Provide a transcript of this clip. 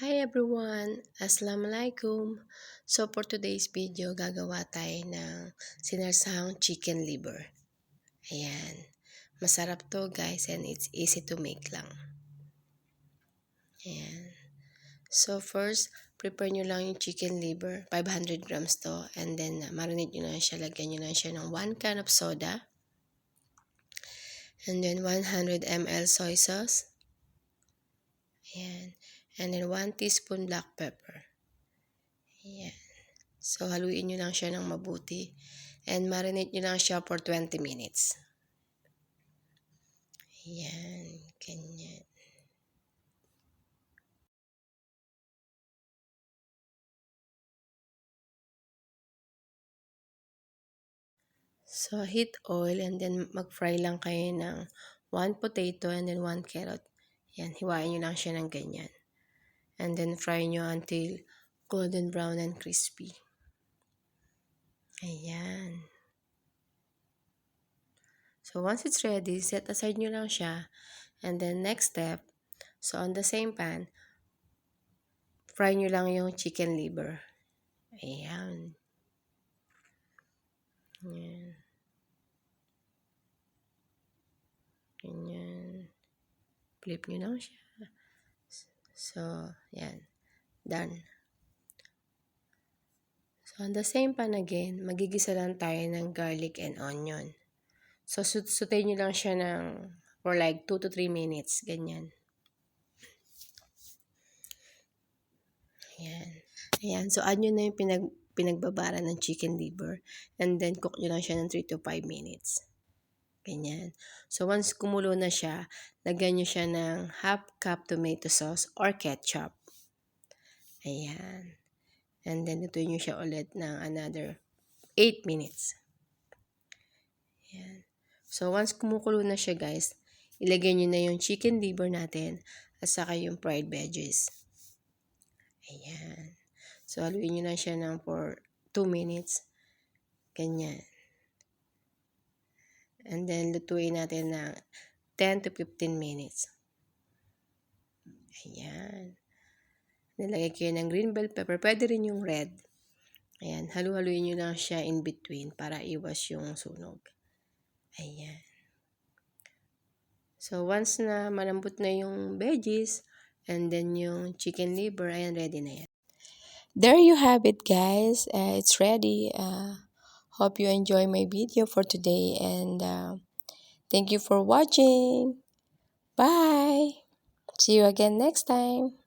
Hi everyone! Assalamualaikum! So for today's video, gagawa tayo ng sinarsahang chicken liver. Ayan. Masarap to guys and it's easy to make lang. Ayan. So first, prepare nyo lang yung chicken liver. 500 grams to. And then marinate nyo lang siya. Lagyan nyo lang siya ng 1 can of soda. And then 100 ml soy sauce. Ayan. And then 1 teaspoon black pepper. Ayan. So, haluin nyo lang siya ng mabuti. And marinate nyo lang siya for 20 minutes. Ayan. Ganyan. So, heat oil and then mag-fry lang kayo ng 1 potato and then 1 carrot. Yan, hiwain nyo lang siya ng ganyan. And then fry nyo until golden brown and crispy. Ayan. So once it's ready, set aside nyo lang siya. And then next step, so on the same pan, fry nyo lang yung chicken liver. Ayan. Ayan. Ganyan. Flip nyo lang siya. So, yan. Done. So, on the same pan again, magigisa lang tayo ng garlic and onion. So, sutay nyo lang siya ng for like 2 to 3 minutes. Ganyan. Ayan. Ayan. So, add nyo na yung pinag, pinagbabara ng chicken liver. And then, cook nyo lang siya ng 3 to 5 minutes. Ganyan. So, once kumulo na siya, lagyan nyo siya ng half cup tomato sauce or ketchup. Ayan. And then, lutuin nyo siya ulit ng another 8 minutes. Ayan. So, once kumukulo na siya, guys, ilagay nyo na yung chicken liver natin at saka yung fried veggies. Ayan. So, haluin nyo na siya ng for 2 minutes. Ganyan. And then, lutuin natin ng 10 to 15 minutes. Ayan. Nilagay kayo ng green bell pepper. Pwede rin yung red. Ayan. Halu-haluin nyo lang siya in between para iwas yung sunog. Ayan. So, once na malambot na yung veggies, and then yung chicken liver, ayan, ready na yan. There you have it, guys. Uh, it's ready. Uh, Hope you enjoy my video for today and uh, thank you for watching. Bye. See you again next time.